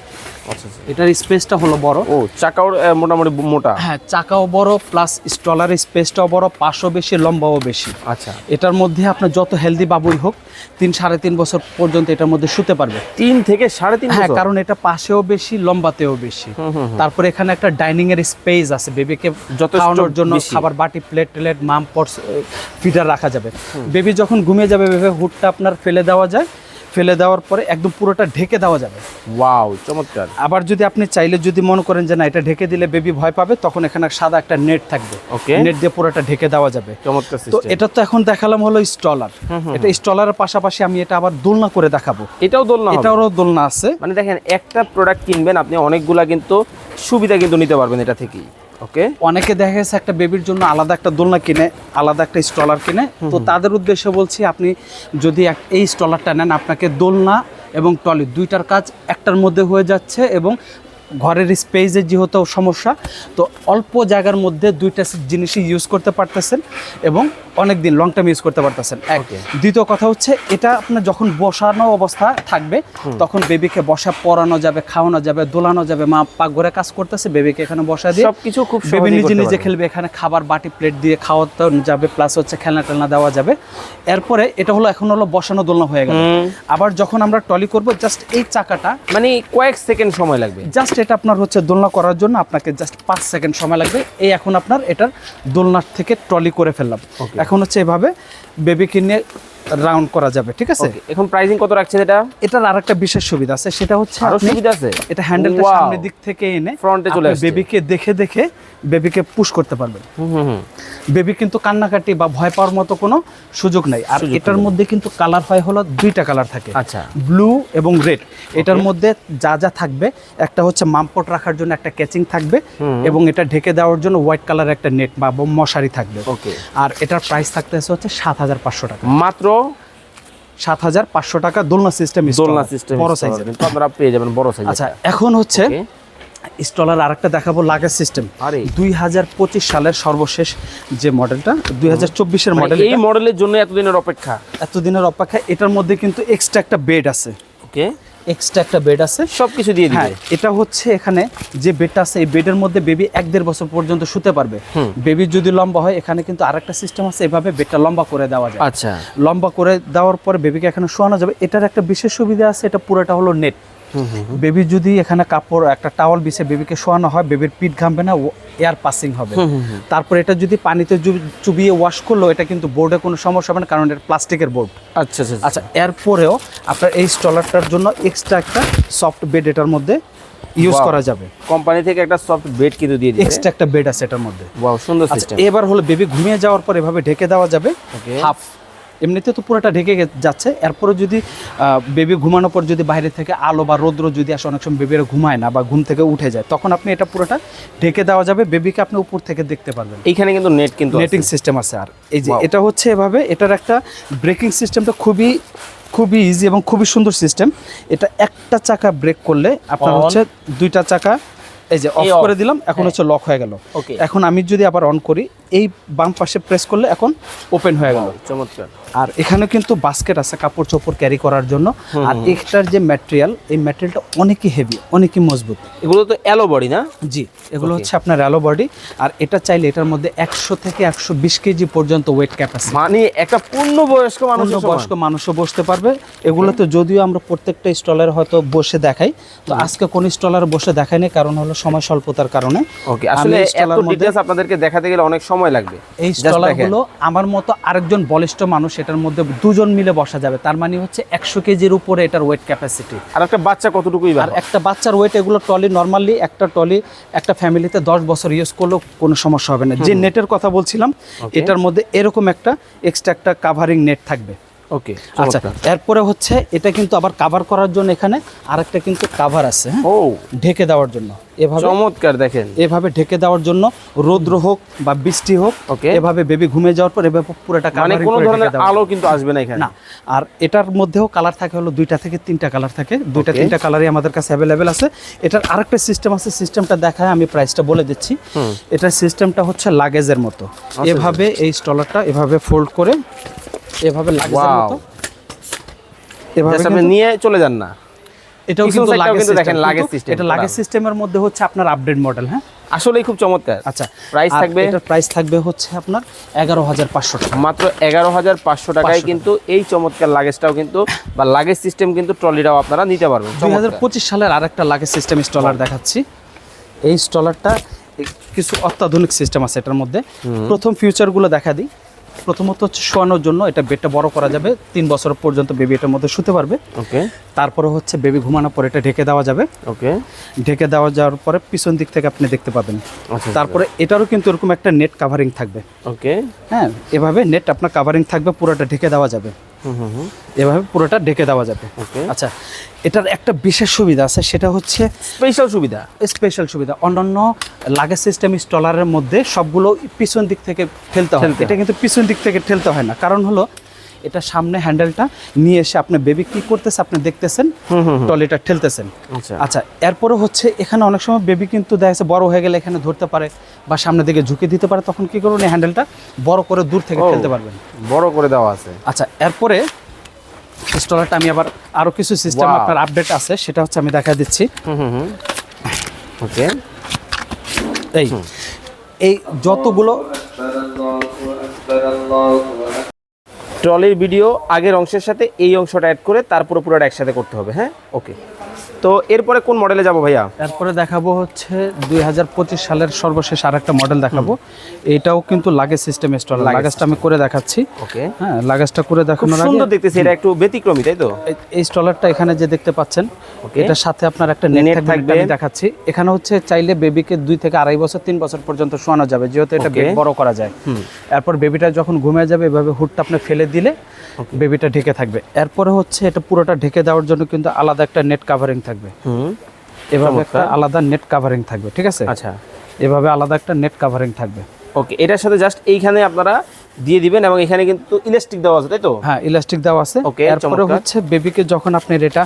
এটার স্পেসটা হলো বড়। ও চাকাও মোটামুটি মোটা। হ্যাঁ চাকাও বড় প্লাস স্টলারের স্পেসটাও বড় পাশও বেশি লম্বাও বেশি। আচ্ছা। এটার মধ্যে আপনার যত হেলদি বাবুই হোক তিন সাড়ে তিন বছর পর্যন্ত এটার মধ্যে শুতে পারবে। তিন থেকে সাড়ে তিন হ্যাঁ কারণ এটা পাশেও বেশি লম্বাতেও বেশি। তারপরে এখানে একটা ডাইনিং এর স্পেস আছে বেবিকে যথেষ্ট খাওয়ানোর জন্য। খাবার বাটি প্লেট টেলেট মাম পটস ফিটার রাখা যাবে। বেবি যখন ঘুমিয়ে যাবে বেবি হুডটা আপনার ফেলে দেওয়া যায় ফেলে দেওয়ার পরে একদম পুরোটা ঢেকে দেওয়া যাবে। ওয়াও চমৎকার। আবার যদি আপনি চাইলে যদি মনে করেন যে না এটা ঢেকে দিলে বেবি ভয় পাবে তখন এখানে সাদা একটা নেট থাকবে। ওকে। নেট দিয়ে পুরোটা ঢেকে দেওয়া যাবে। চমৎকার তো এটা তো এখন দেখালাম হলো স্টলার এটা স্টলারের পাশাপাশি আমি এটা আবার দোলনা করে দেখাবো। এটাও দোলনা হবে? এটারও দোলনা আছে। মানে দেখেন একটা প্রোডাক্ট কিনবেন আপনি অনেকগুলা কিন্তু সুবিধা কিন্তু নিতে পারবেন এটা থেকেই। ওকে? অনেকে দেখা গেছে একটা বেবির জন্য আলাদা একটা দোলনা কিনে আলাদা একটা স্টলার কিনে। তো তাদের উদ্দেশ্যে বলছি আপনি যদি এই স্টলারটা নেন আপনাকে দোলনা এবং টলি দুইটার কাজ একটার মধ্যে হয়ে যাচ্ছে এবং ঘরের স্পেসের যেহেতু সমস্যা তো অল্প জায়গার মধ্যে দুইটা জিনিসই ইউজ করতে পারতেছেন এবং অনেক দিন লং টাইম ইউজ করতে পারতেছেন। এক দ্বিতীয় কথা হচ্ছে এটা আপনার যখন বসানো অবস্থা থাকবে তখন বেবিকে বসা পরানো যাবে খাওয়ানো যাবে দোলানো যাবে মা পাকঘরে কাজ করতেছে বেবিকে এখানে বসা দিয়ে সবকিছু খুব বেবি নিজে নিজে খেলবে এখানে খাবার বাটি প্লেট দিয়ে খাওয়াতে যাবে প্লাস হচ্ছে খেলনা টেলনা দেওয়া যাবে। এরপরে এটা হলো এখন হলো বসানো দোলনা হয়ে গেল। আবার যখন আমরা টলি করব জাস্ট এই চাকাটা মানে কয়েক সেকেন্ড সময় লাগবে। জাস্ট এটা আপনার হচ্ছে দোলনা করার জন্য আপনাকে জাস্ট পাঁচ সেকেন্ড সময় লাগবে। এই এখন আপনার এটার দোলনার থেকে ট্রলি করে ফেললাম। এখন হচ্ছে এভাবে বেবিকে নিয়ে রাউন্ড করা যাবে ঠিক আছে? এখন প্রাইসিং কত রাখছেন এটা? এটার আরেকটা বিশেষ সুবিধা আছে সেটা হচ্ছে আরও সুবিধা আছে? এটা হ্যান্ডেলটা সামনের দিক থেকে এনে এ চলে আসছে। বেবিকে দেখে দেখে বেবিকে পুশ করতে পারবেন। হুম হুম হুম। বেবি কিন্তু কান্নাকাটি বা ভয় পাওয়ার মতো কোনো সুযোগ নাই। আর এটার মধ্যে কিন্তু কালার হয় হলো দুইটা কালার থাকে। আচ্ছা। ব্লু এবং রেড এটার মধ্যে যা যা থাকবে একটা হচ্ছে মামপট রাখার জন্য একটা ক্যাচিং থাকবে এবং এটা ঢেকে দেওয়ার জন্য হোয়াইট কালার একটা নেট বা মশারি থাকবে। ওকে আর এটার প্রাইস থাকতেছে হচ্ছে সাত হাজার পাঁচশো টাকা। মাত্র সাত হাজার পাঁচশো টাকা দোলনা সিস্টেম দোলনা সিস্টেম বড় সাইজ আপনারা পেয়ে যাবেন বড় সাইজ আচ্ছা এখন হচ্ছে. স্টলার আরেকটা দেখাবো লাগেজ সিস্টেম আরে। দুই হাজার পঁচিশ সালের সর্বশেষ যে মডেলটা দুই হাজার চব্বিশের মানে মডেল এই মডেলের জন্য এতদিনের অপেক্ষা? এতদিনের অপেক্ষা এটার মধ্যে কিন্তু এক্সট্রা একটা বেড আছে। ওকে এক্সট্রা একটা বেড আছে। সবকিছু দিয়ে হ্যাঁ দিবে এটা হচ্ছে এখানে যে বেডটা আছে এই বেডের মধ্যে বেবি এক দেড় বছর পর্যন্ত শুতে পারবে। বেবি যদি লম্বা হয় এখানে কিন্তু আরেকটা সিস্টেম আছে এভাবে বেডটা লম্বা করে দেওয়া যায়। আচ্ছা। লম্বা করে দেওয়ার পরে বেবিকে এখানে শোয়ানো যাবে। এটার একটা বিশেষ সুবিধা আছে এটা পুরোটা হলো নেট বেবি যদি এখানে কাপড় একটা টাওয়াল বিছে বেবিকে শোয়ানো হয় বেবির পিঠ ঘামবে না এয়ার পাসিং হবে। তারপর এটা যদি পানিতে চুবিয়ে ওয়াশ করল এটা কিন্তু বোর্ডে কোনো সমস্যা হবে না কারণ এটা প্লাস্টিকের বোর্ড আচ্ছা আচ্ছা আচ্ছা। এরপরেও আপনার এই স্টলারটার জন্য এক্সট্রা একটা সফট বেড এটার মধ্যে ইউজ করা যাবে। কোম্পানি থেকে একটা সফট বেড কিন্তু দিয়ে দিয়েছে। এক্সট্রা একটা বেড আছে এটার মধ্যে। ওয়াও সুন্দর আচ্ছা সিস্টেম এবার হলো বেবি ঘুমিয়ে যাওয়ার পর এভাবে ঢেকে দেওয়া যাবে। হাফ এমনিতে তো পুরোটা ঢেকে যাচ্ছে। এরপরে যদি বেবি ঘুমানোর পর যদি বাইরে থেকে আলো বা রৌদ্র যদি আসে অনেক সময় বেবিরা ঘুমায় না বা ঘুম থেকে উঠে যায় তখন আপনি এটা পুরোটা ঢেকে দেওয়া যাবে। বেবিকে আপনি উপর থেকে দেখতে পারবেন। এইখানে কিন্তু নেট কিন্তু নেটিং সিস্টেম আছে আর। এই যে এটা হচ্ছে এভাবে এটার একটা ব্রেকিং সিস্টেমটা খুবই খুবই ইজি এবং খুবই সুন্দর সিস্টেম এটা একটা চাকা ব্রেক করলে আপনার হচ্ছে দুইটা চাকা এই যে অফ করে দিলাম এখন হচ্ছে লক হয়ে গেল. এখন আমি যদি আবার অন করি এই বাম পাশে প্রেস করলে এখন ওপেন হয়ে গেল। চমৎকার। আর এখানে কিন্তু বাস্কেট আছে কাপড় চোপড় ক্যারি করার জন্য। আর এক্সট্রার যে ম্যাটেরিয়াল এই ম্যাটেরিয়ালটা অনেকই হেভি অনেকই মজবুত। এগুলো তো অ্যালো বডি না? জি এগুলো হচ্ছে আপনার অ্যালো বডি আর এটা চাইলে এটার মধ্যে একশো থেকে একশো বিশ কেজি পর্যন্ত ওয়েট ক্যাপাসিটি মানে একটা পূর্ণ বয়স্ক মানুষ বয়স্ক মানুষও বসতে পারবে। এগুলোতে যদিও আমরা প্রত্যেকটা স্টলের হয়তো বসে দেখাই তো আজকে কোন স্টলার বসে দেখাইনি কারণ হলো সময় স্বল্পতার কারণে। ওকে আসলে আপনাদেরকে দেখাতে গেলে অনেক সময় লাগবে। এই Just স্টলারগুলো আমার মতো আরেকজন বলিষ্ঠ মানুষ এটার মধ্যে দুজন মিলে বসা যাবে। তার মানে হচ্ছে একশো কেজির উপরে এটার ওয়েট ক্যাপাসিটি আর একটা বাচ্চা কতটুকুই আর একটা বাচ্চার ওয়েট এগুলো টলি নর্মালি একটা টলি একটা ফ্যামিলিতে দশ বছর ইউজ করলেও কোনো সমস্যা হবে না। যে নেটের কথা বলছিলাম এটার মধ্যে এরকম একটা এক্সট্রা একটা কাভারিং নেট থাকবে। ওকে আচ্ছা এরপরে হচ্ছে এটা কিন্তু আবার কাভার করার জন্য এখানে আরেকটা কিন্তু কাভার আছে হ্যাঁ? ও। ঢেকে দেওয়ার জন্য। এভাবে চমৎকার দেখেন। এভাবে ঢেকে দেওয়ার জন্য রৌদ্র হোক বা বৃষ্টি হোক ওকে। এভাবে বেবি ঘুমিয়ে যাওয়ার পর এভাবে পুরোটা মানে কোনো ধরনের আলো কিন্তু আসবে না এখানে। না আর এটার মধ্যেও কালার থাকে হলো দুইটা থেকে তিনটা কালার থাকে। দুইটা তিনটা কালারই আমাদের কাছে অ্যাভেলেবেল আছে। এটার আরেকটা সিস্টেম আছে সিস্টেমটা দেখায় আমি প্রাইসটা বলে দিচ্ছি। এটার সিস্টেমটা হচ্ছে লাগেজের মতো। আচ্ছা, এভাবে এই স্টলারটা এভাবে ফোল্ড করে এভাবে লাগেজের মতো। এভাবে আপনি নিয়ে চলে যান না। এটাও কিন্তু লাগেজ দেখেন লাগেজ system এটা লাগেজ সিস্টেমের মধ্যে হচ্ছে আপনার আপডেট মডেল হ্যাঁ? আসলেই খুব চমৎকার। আচ্ছা প্রাইস থাকবে এটার প্রাইস থাকবে হচ্ছে আপনার এগারো হাজার পাঁচশো টাকা। মাত্র এগারো হাজার পাঁচশো টাকায় কিন্তু এই চমৎকার লাগেজটাও কিন্তু বা লাগেজ সিস্টেম কিন্তু ট্রলিটাও আপনারা নিতে পারবেন। দুই হাজার পঁচিশ সালের আরেকটা লাগেজ সিস্টেম স্টলার দেখাচ্ছি। এই স্টলারটা কিছু অত্যাধুনিক সিস্টেম আছে এটার মধ্যে। প্রথম ফিউচারগুলো দেখা দিই। প্রথমত হচ্ছে শোয়ানোর জন্য এটা বেডটা বড় করা যাবে। তিন বছর পর্যন্ত বেবি এটার মধ্যে শুতে পারবে। ওকে। তারপরে হচ্ছে বেবি ঘুমানোর পরে এটা ঢেকে দেওয়া যাবে। ওকে। ঢেকে দেওয়া যাওয়ার পরে পিছন দিক থেকে আপনি দেখতে পাবেন। আচ্ছা তারপরে এটারও কিন্তু এরকম একটা নেট কাভারিং থাকবে। ওকে। হ্যাঁ এভাবে নেট আপনার কাভারিং থাকবে পুরোটা ঢেকে দেওয়া যাবে। এভাবে পুরোটা ঢেকে দেওয়া যাবে। আচ্ছা এটার একটা বিশেষ সুবিধা আছে সেটা হচ্ছে স্পেশাল সুবিধা? স্পেশাল সুবিধা। অন্যান্য লাগেজ সিস্টেম স্টলারের মধ্যে সবগুলো পিছন দিক থেকে ঠেলতে হয়। এটা কিন্তু পিছন দিক থেকে ঠেলতে হয় না। কারণ হলো এটা সামনে হ্যান্ডেলটা নিয়ে এসে আপনি বেবি কি করতেছে আপনি দেখতেছেন। ট্রলিটা ঠেলতেছেন। আচ্ছা। আচ্ছা এরপরে হচ্ছে এখানে অনেক সময় বেবি কিন্তু দেখা যাচ্ছে বড় হয়ে গেলে এখানে ধরতে পারে বা সামনের দিকে ঝুঁকে দিতে পারে তখন কি করুন এই হ্যান্ডেলটা বড় করে দূর থেকে ও। ঠেলতে পারবেন। বড় করে দেওয়া আছে। আচ্ছা এরপরে স্টলারটা আমি আবার আরও কিছু সিস্টেম আপনার আপডেট আছে সেটা হচ্ছে আমি দেখা দিচ্ছি। ওকে। এই এই যতগুলো ট্রলির ভিডিও আগের অংশের সাথে এই অংশটা অ্যাড করে তারপরে পুরোটা একসাথে করতে হবে হ্যাঁ? ওকে তো এরপরে কোন মডেলে যাব ভাইয়া? তারপরে দেখাবো হচ্ছে দুই হাজার পঁচিশ সালের সর্বশেষ আর একটা মডেল দেখাবো এটাও কিন্তু লাগেজ সিস্টেম স্টল লাগেজটা আমি করে দেখাচ্ছি। ওকে হ্যাঁ লাগেজটা করে দেখানোর আগে সুন্দর দেখতেছি এটা একটু ব্যতিক্রমী তাই তো? এই- স্টলারটা এখানে যে দেখতে পাচ্ছেন এটার সাথে আপনার একটা নেট থাকবে। আমি দেখাচ্ছি। এখানে হচ্ছে চাইলে বেবিকে দুই থেকে আড়াই বছর তিন বছর পর্যন্ত শোয়ানো যাবে যেহেতু এটা. বড় করা যায়। এরপর বেবিটা যখন ঘুমিয়ে যাবে এভাবে হুডটা আপনি ফেলে দিলে বেবিটা ঢেকে থাকবে। এরপরে হচ্ছে এটা পুরোটা ঢেকে দেওয়ার জন্য কিন্তু আলাদা একটা নেট কাভারিং থাকবে। হুম। এভাবে একটা আলাদা নেট কাভারিং থাকবে ঠিক আছে? আচ্ছা। এভাবে আলাদা একটা নেট কাভারিং থাকবে। ওকে এটার সাথে জাস্ট এইখানে আপনারা দিয়ে দিবেন এবং এখানে কিন্তু ইলাস্টিক দেওয়া আছে তাই তো? হ্যাঁ ইলাস্টিক দেওয়া আছে। Okay, এরপরে। হচ্ছে বেবিকে যখন আপনি এটা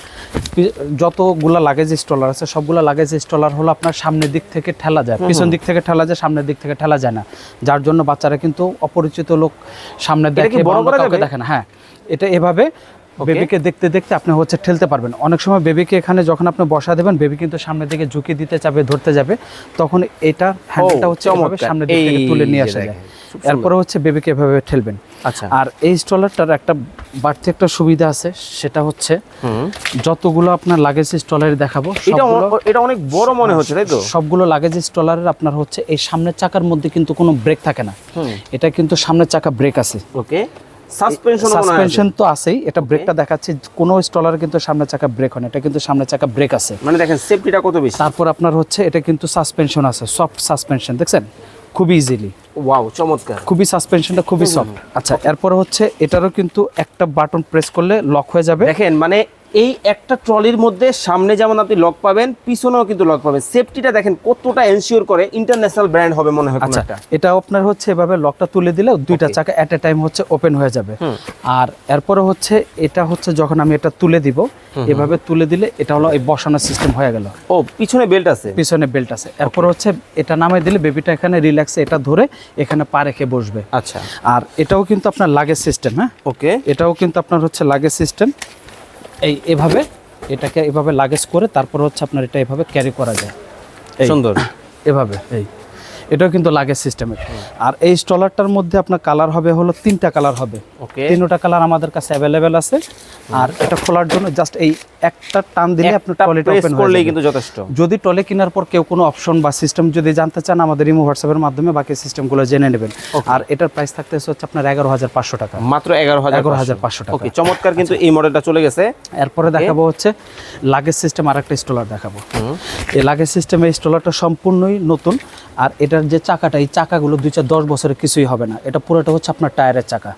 যতগুলা লাগেজ স্টলার আছে সবগুলা লাগেজ স্টলার হলো আপনার সামনের দিক থেকে ঠেলা যায় পিছন দিক থেকে ঠেলা যায় সামনের দিক থেকে ঠেলা যায় না। যার জন্য বাচ্চারা কিন্তু অপরিচিত লোক সামনে দেখে বড় দেখে না হ্যাঁ। এটা এভাবে বেবিকে দেখতে দেখতে আপনি হচ্ছে ঠেলতে পারবেন। অনেক সময় বেবিকে এখানে যখন আপনি বসা দেবেন বেবি কিন্তু সামনের দিকে ঝুঁকি দিতে যাবে ধরতে যাবে। তখন এটা হ্যান্ডেলটা হচ্ছে এভাবে। সামনের দিক তুলে নিয়ে আসা যায়। এরপরে হচ্ছে বেবিকে এভাবে ঠেলবেন। আচ্ছা। আর এই স্টলারটার একটা বাড়তি একটা সুবিধা আছে সেটা হচ্ছে যতগুলো আপনার লাগেজ স্টলারে দেখাবো এটা এটা অনেক বড় মনে হচ্ছে তাই তো? সবগুলো লাগেজ স্টলারের আপনার হচ্ছে এই সামনের চাকার মধ্যে কিন্তু কোনো ব্রেক থাকে না। এটা কিন্তু সামনের চাকা ব্রেক আছে। ওকে সাসপেনশন সাসপেনশন তো আছেই এটা ব্রেকটা দেখাচ্ছে কোনো স্টলার কিন্তু সামনে চাকা ব্রেক হয় না এটা কিন্তু সামনে চাকা ব্রেক আছে। মানে দেখেন সেফটিটা কত বেশি? তারপর আপনার হচ্ছে এটা কিন্তু সাসপেনশন আছে সফট সাসপেনশন দেখছেন? খুবই ইজিলি ওয়াও চমৎকার। খুবই সাসপেনশনটা খুবই সফট আচ্ছা এরপর হচ্ছে এটারও কিন্তু একটা বাটন প্রেস করলে লক হয়ে যাবে। দেখেন মানে এই একটা ট্রলির মধ্যে সামনে যেমন আপনি লক পাবেন পিছনেও কিন্তু লক পাবেন। সেফটিটা দেখেন কতটা এনশিওর করে ইন্টারন্যাশনাল ব্র্যান্ড হবে মনে হয় আচ্ছা এটা আপনার হচ্ছে এভাবে লকটা তুলে দিলে দুইটা চাকা এট এ টাইম হচ্ছে ওপেন হয়ে যাবে। আর এরপরে হচ্ছে এটা হচ্ছে যখন আমি এটা তুলে দিব এভাবে তুলে দিলে এটা হলো এই বসানোর সিস্টেম হয়ে গেল। ও পিছনে বেল্ট আছে? পিছনে বেল্ট আছে। এরপর হচ্ছে এটা নামাই দিলে বেবিটা এখানে রিল্যাক্সে এটা ধরে এখানে পা রেখে বসবে। আচ্ছা। আর এটাও কিন্তু আপনার লাগেজ সিস্টেম হ্যাঁ? ওকে এটাও কিন্তু আপনার হচ্ছে লাগেজ সিস্টেম এই এভাবে এটাকে এভাবে লাগেজ করে তারপর হচ্ছে আপনার এটা এভাবে ক্যারি করা যায় এই। সুন্দর এভাবে এই এটাও কিন্তু লাগেজ সিস্টেমের আর এই স্টলারটার মধ্যে আপনার কালার হবে হলো তিনটা কালার হবে। ওকে তিনটা কালার আমাদের কাছে অ্যাভেলেবেল আছে। আর এটা খোলার জন্য জাস্ট এই একটা টান দিলে আপনার একটা টয়লেট ওপেন করলেই কিন্তু যথেষ্ট। যদি টলে কেনার পর কেউ কোনো অপশন বা সিস্টেম যদি জানতে চান আমাদের ইমো হোয়াটসঅ্যাপের মাধ্যমে বাকি সিস্টেমগুলো জেনে নেবেন। আর এটার প্রাইস থাকতে হচ্ছে আপনার এগারো হাজার পাঁচশো টাকা। মাত্র এগারো হাজার এগারো হাজার পাঁচশো টাকা। ওকে চমৎকার কিন্তু এই মডেলটা চলে গেছে। এরপরে দেখাবো হচ্ছে লাগেজ সিস্টেম আর একটা স্টলার দেখাবো এই লাগেজ সিস্টেমে স্টলারটা সম্পূর্ণই নতুন। আর এটার যে চাকাটা এই চাকাগুলো দুই চার দশ বছরের কিছুই হবে না। এটা পুরোটা হচ্ছে আপনার টায়ারের চাকা।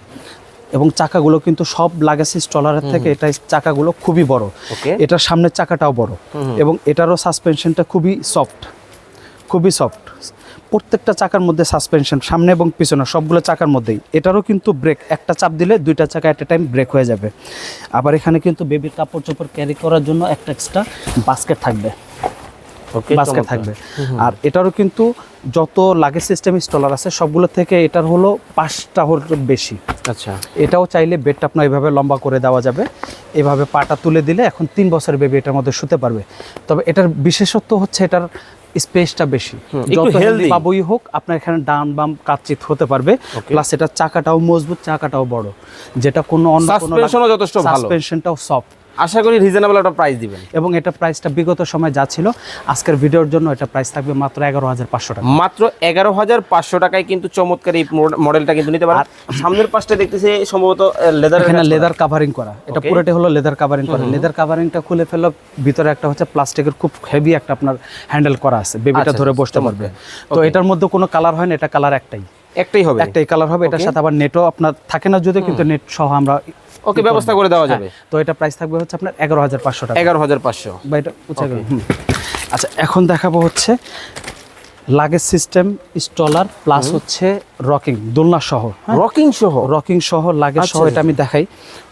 এবং চাকাগুলো কিন্তু সব লাগেজ স্টলারের থেকে এটা চাকাগুলো খুবই বড়। এটার সামনের চাকাটাও বড়। এবং এটারও সাসপেনশনটা খুবই সফট খুবই সফট প্রত্যেকটা চাকার মধ্যে সাসপেনশন সামনে এবং পিছনে সবগুলো চাকার মধ্যেই। এটারও কিন্তু ব্রেক একটা চাপ দিলে দুইটা চাকা এট এ টাইম ব্রেক হয়ে যাবে। আবার এখানে কিন্তু বেবির কাপড় চোপড় ক্যারি করার জন্য একটা এক্সট্রা বাস্কেট থাকবে। বাস্কেট থাকবে। আর এটারও কিন্তু যত লাগেজ সিস্টেম স্টলার আছে সবগুলো থেকে এটার হলো পাঁচটা হলো বেশি। আচ্ছা। এটাও চাইলে বেডটা আপনার এভাবে লম্বা করে দেওয়া যাবে। এভাবে পাটা তুলে দিলে এখন তিন বছরের বেবি এটার মধ্যে শুতে পারবে। তবে এটার বিশেষত্ব হচ্ছে এটার স্পেসটা বেশি। যত হেলদি বাবুই হোক আপনার এখানে ডান বাম কাচ্চিত হতে পারবে। প্লাস এটার চাকাটাও মজবুত চাকাটাও বড়। যেটা কোনো অন্য কোনো যথেষ্ট ভালো। সাসপেনশনটাও সফট আশা করি রিজনেবল একটা প্রাইস দিবেন। এবং এটা প্রাইসটা বিগত সময় যা ছিল আজকের ভিডিওর জন্য এটা প্রাইস থাকবে মাত্র এগারো হাজার পাঁচশো টাকা। মাত্র এগারো হাজার পাঁচশো টাকায় কিন্তু চমৎকার এই মড- মডেলটা কিন্তু নিতে পারেন। সামনের পাশটা দেখতেছি সম্ভবত লেদার এখানে লেদার কাভারিং করা। এটা. পুরোটাই হলো লেদার কাভারিং করা। লেদার কাভারিংটা খুলে ফেলল ভিতরে একটা হচ্ছে প্লাস্টিকের খুব হেভি একটা আপনার হ্যান্ডেল করা আছে। বেবিটা আচ্ছা, ধরে বসতে পারবে। তো এটার মধ্যে কোনো কালার হয় না এটা কালার একটাই। একটাই হবে। একটাই কালার হবে এটার সাথে আবার নেটও আপনার থাকে না যদি কিন্তু নেট সহ আমরা ওকে ব্যবস্থা করে দেওয়া যাবে। তো এটা প্রাইস থাকবে হচ্ছে আপনার এগারো হাজার পাঁচশো টাকা। এগারো হাজার পাঁচশো। বা এটা। আচ্ছা এখন দেখাবো হচ্ছে লাগেজ সিস্টেম স্টলার প্লাস হচ্ছে রকিং দোলনা সহ হ্যাঁ? রকিং সহ? রকিং সহ লাগেজ সহ আচ্ছা। এটা আমি দেখাই।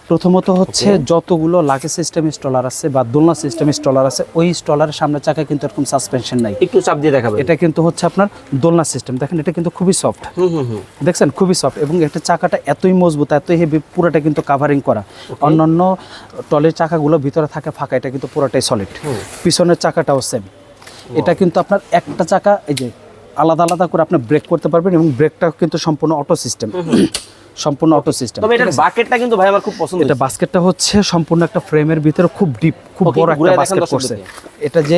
প্রথমত হচ্ছে যতগুলো লাগেজ সিস্টেম স্টলার আছে বা দোলনা সিস্টেম স্টলার আছে ওই স্টলারের সামনে চাকায় কিন্তু এরকম সাসপেনশন নাই। একটু চাপ দিয়ে দেখাবে এটা কিন্তু হচ্ছে আপনার দোলনা সিস্টেম দেখেন এটা কিন্তু খুবই সফট হুম হুম হুম। দেখছেন? খুবই সফট এবং এটা চাকাটা এতই মজবুত এতই হেভি পুরোটা কিন্তু কাভারিং করা। অন্যান্য টলের চাকাগুলো ভিতরে থাকে ফাঁকা এটা কিন্তু পুরোটাই সলিড পিছনের চাকাটাও সেম এটা কিন্তু আপনার একটা চাকা এই যে আলাদা আলাদা করে আপনি ব্রেক করতে পারবেন এবং ব্রেকটা কিন্তু সম্পূর্ণ অটো সিস্টেম সম্পূর্ণ অটো সিস্টেম তবে এটার বাকেটটা কিন্তু ভাই আমার খুব পছন্দ এটা বাস্কেটটা হচ্ছে সম্পূর্ণ একটা ফ্রেমের ভিতরে খুব ডিপ খুব বড় একটা বাস্কেট করছে। এটা যে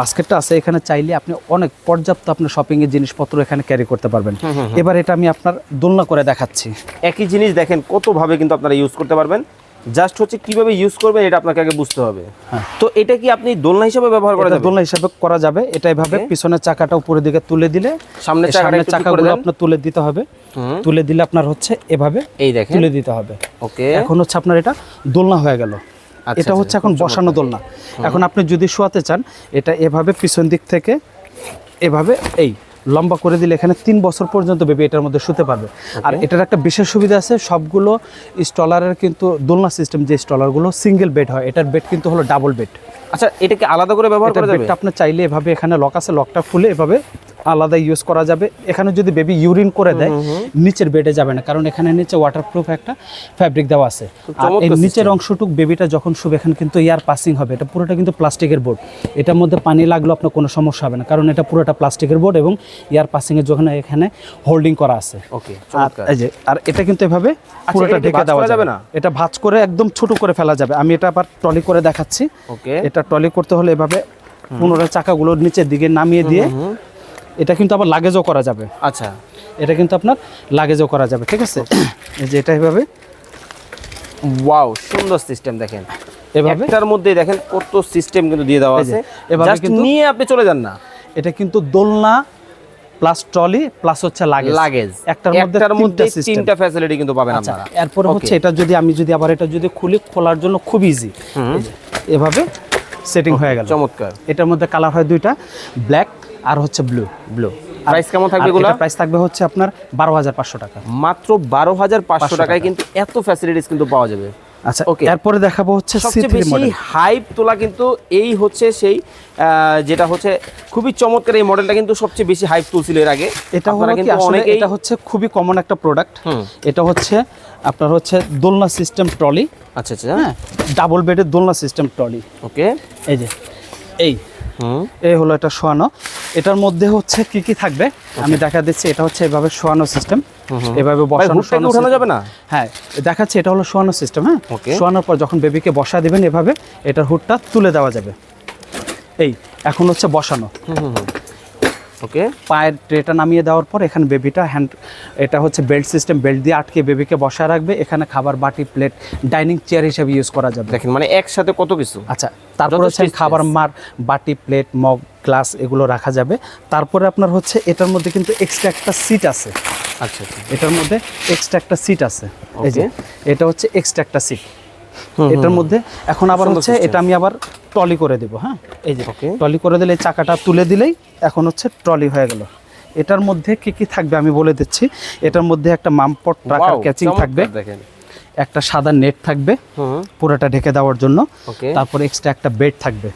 বাস্কেটটা আছে এখানে চাইলে আপনি অনেক পর্যাপ্ত আপনার শপিং এর জিনিসপত্র এখানে ক্যারি করতে পারবেন। এবার এটা আমি আপনার দোলনা করে দেখাচ্ছি। একই জিনিস দেখেন কত ভাবে কিন্তু আপনারা ইউজ করতে পারবেন। জাস্ট হচ্ছে কীভাবে ইউজ করবে এটা আপনাকে আগে বুঝতে হবে। হ্যাঁ। তো এটা কি আপনি দোলনা হিসাবে ব্যবহার করা যাবে? দোলনা হিসাবে করা যাবে এটা এভাবে পিছনের চাকাটা উপরের দিকে তুলে দিলে সামনের ঠিক করে চাকাগুলো আপনার তুলে দিতে হবে। তুলে দিলে আপনার হচ্ছে এভাবে এই দেখেন। তুলে দিতে হবে। ওকে এখন হচ্ছে আপনার এটা দোলনা হয়ে গেল। আচ্ছা, এটা হচ্ছে এখন বসানো দোলনা। এখন আপনি যদি শোয়াতে চান এটা এভাবে পিছন দিক থেকে এভাবে এই লম্বা করে দিলে এখানে তিন বছর পর্যন্ত বেবি এটার মধ্যে শুতে পারবে। আর এটার একটা বিশেষ সুবিধা আছে সবগুলো স্টলারের কিন্তু দোলনা সিস্টেম যে স্টলারগুলো সিঙ্গেল বেড হয় এটার বেড কিন্তু হলো ডাবল বেড আচ্ছা এটাকে আলাদা করে ব্যবহার করা যাবে? আপনি চাইলে এভাবে এখানে লক আছে লকটা খুলে এভাবে আলাদা ইউজ করা যাবে। এখানে যদি বেবি ইউরিন করে দেয় নিচের বেডে যাবে না। কারণ এখানে নিচে ওয়াটারপ্রুফ একটা ফ্যাব্রিক দেওয়া আছে। আর এই নিচের অংশটুক বেবিটা যখন শুবে এখানে কিন্তু এয়ার পাসিং হবে। এটা পুরোটা কিন্তু প্লাস্টিকের বোর্ড এটার মধ্যে পানি লাগলেও আপনার কোনো সমস্যা হবে না। কারণ এটা পুরোটা প্লাস্টিকের বোর্ড এবং এয়ার পাসিংয়ের যখন এখানে হোল্ডিং করা আছে। ওকে আর এই যে আর এটা কিন্তু এভাবে পুরোটা ঢেকে দেওয়া যাবে না? এটা ভাঁজ করে একদম ছোট করে ফেলা যাবে। আমি এটা আবার ট্রলি করে দেখাচ্ছি। ওকে এটা ট্রলি করতে হলে এভাবে পুনরায় চাকাগুলো নিচের দিকে নামিয়ে দিয়ে এটা কিন্তু আবার লাগেজও করা যাবে। আচ্ছা। এটা কিন্তু আপনার লাগেজও করা যাবে ঠিক আছে? এই যে এটা এভাবে। ওয়াও সুন্দর সিস্টেম দেখেন। এভাবে? একটার মধ্যে দেখেন কত সিস্টেম কিন্তু দিয়ে দেওয়া আছে। এভাবে কিন্তু- নিয়ে আপনি চলে যান না। এটা কিন্তু দোলনা প্লাস ট্রলি প্লাস হচ্ছে লাগেজ লাগেজ একটার মধ্যে তিনটা system। তিনটা ফ্যাসিলিটি কিন্তু পাবেন আচ্ছা আপনারা। এরপরে. হচ্ছে এটা যদি আমি যদি আবার এটা যদি খুলি খোলার জন্য খুব ইজি এভাবে সেটিং হয়ে গেল। চমৎকার। এটার মধ্যে কালার হয় দুইটা ব্ল্যাক আর হচ্ছে ব্লু ব্লু প্রাইস কেমন থাকবে এগুলো? প্রাইস থাকবে হচ্ছে আপনার বারো হাজার পাঁচশো টাকা। মাত্র বারো হাজার পাঁচশো টাকায় কিন্তু এত ফ্যাসিলিটিস কিন্তু পাওয়া যাবে। আচ্ছা Okay. এরপরে দেখাবো হচ্ছে সবচেয়ে বেশি হাইপ তোলা কিন্তু এই হচ্ছে সেই যেটা হচ্ছে খুবই চমৎকার এই মডেলটা কিন্তু সবচেয়ে বেশি হাইপ তুলছিল এর আগে। এটা হলো কি আসলে এটা হচ্ছে খুবই কমন একটা প্রোডাক্ট এটা হচ্ছে আপনার হচ্ছে দোলনা সিস্টেম ট্রলি আচ্ছা আচ্ছা। হ্যাঁ ডাবল বেডের দোলনা সিস্টেম ট্রলি ওকে এই যে এই। এই হলো এটা শোয়ানো। এটার মধ্যে হচ্ছে কি কি থাকবে? আমি দেখা দিচ্ছি এটা হচ্ছে এভাবে শোয়ানো সিস্টেম এভাবে বসানো শোয়ানো উঠানো যাবে না? হ্যাঁ দেখাচ্ছি এটা হলো শোয়ানো সিস্টেম হ্যাঁ? শোয়ানোর পর যখন বেবিকে বসা দিবেন এভাবে এটার হুডটা তুলে দেওয়া যাবে। এই এখন হচ্ছে বসানো। ওকে পায়ের ট্রেটা নামিয়ে দেওয়ার পর এখানে বেবিটা হ্যান্ড এটা হচ্ছে বেল্ট সিস্টেম বেল্ট দিয়ে আটকে বেবিকে বসা রাখবে। এখানে খাবার বাটি প্লেট ডাইনিং চেয়ার হিসেবে ইউজ করা যাবে। দেখেন মানে একসাথে কত কিছু? আচ্ছা তারপর হচ্ছে খাবার মার বাটি প্লেট মগ গ্লাস এগুলো রাখা যাবে। তারপরে আপনার হচ্ছে এটার মধ্যে কিন্তু এক্সট্রা একটা সিট আছে। আচ্ছা আচ্ছা। এটার মধ্যে এক্সট্রা একটা সিট আছে। এই যে এটা হচ্ছে এক্সট্রা একটা সিট এটার মধ্যে। এখন আবার হচ্ছে এটা আমি আবার ট্রলি করে দেবো হ্যাঁ? এই যে. ট্রলি করে দিলে চাকাটা তুলে দিলেই এখন হচ্ছে ট্রলি হয়ে গেল। এটার মধ্যে কি কি থাকবে আমি বলে দিচ্ছি। এটার মধ্যে একটা মামপট রাখার ক্যাচিং থাকবে। একটা সাদা নেট থাকবে পুরোটা ঢেকে দেওয়ার জন্য। তারপরে এক্সট্রা একটা বেড থাকবে।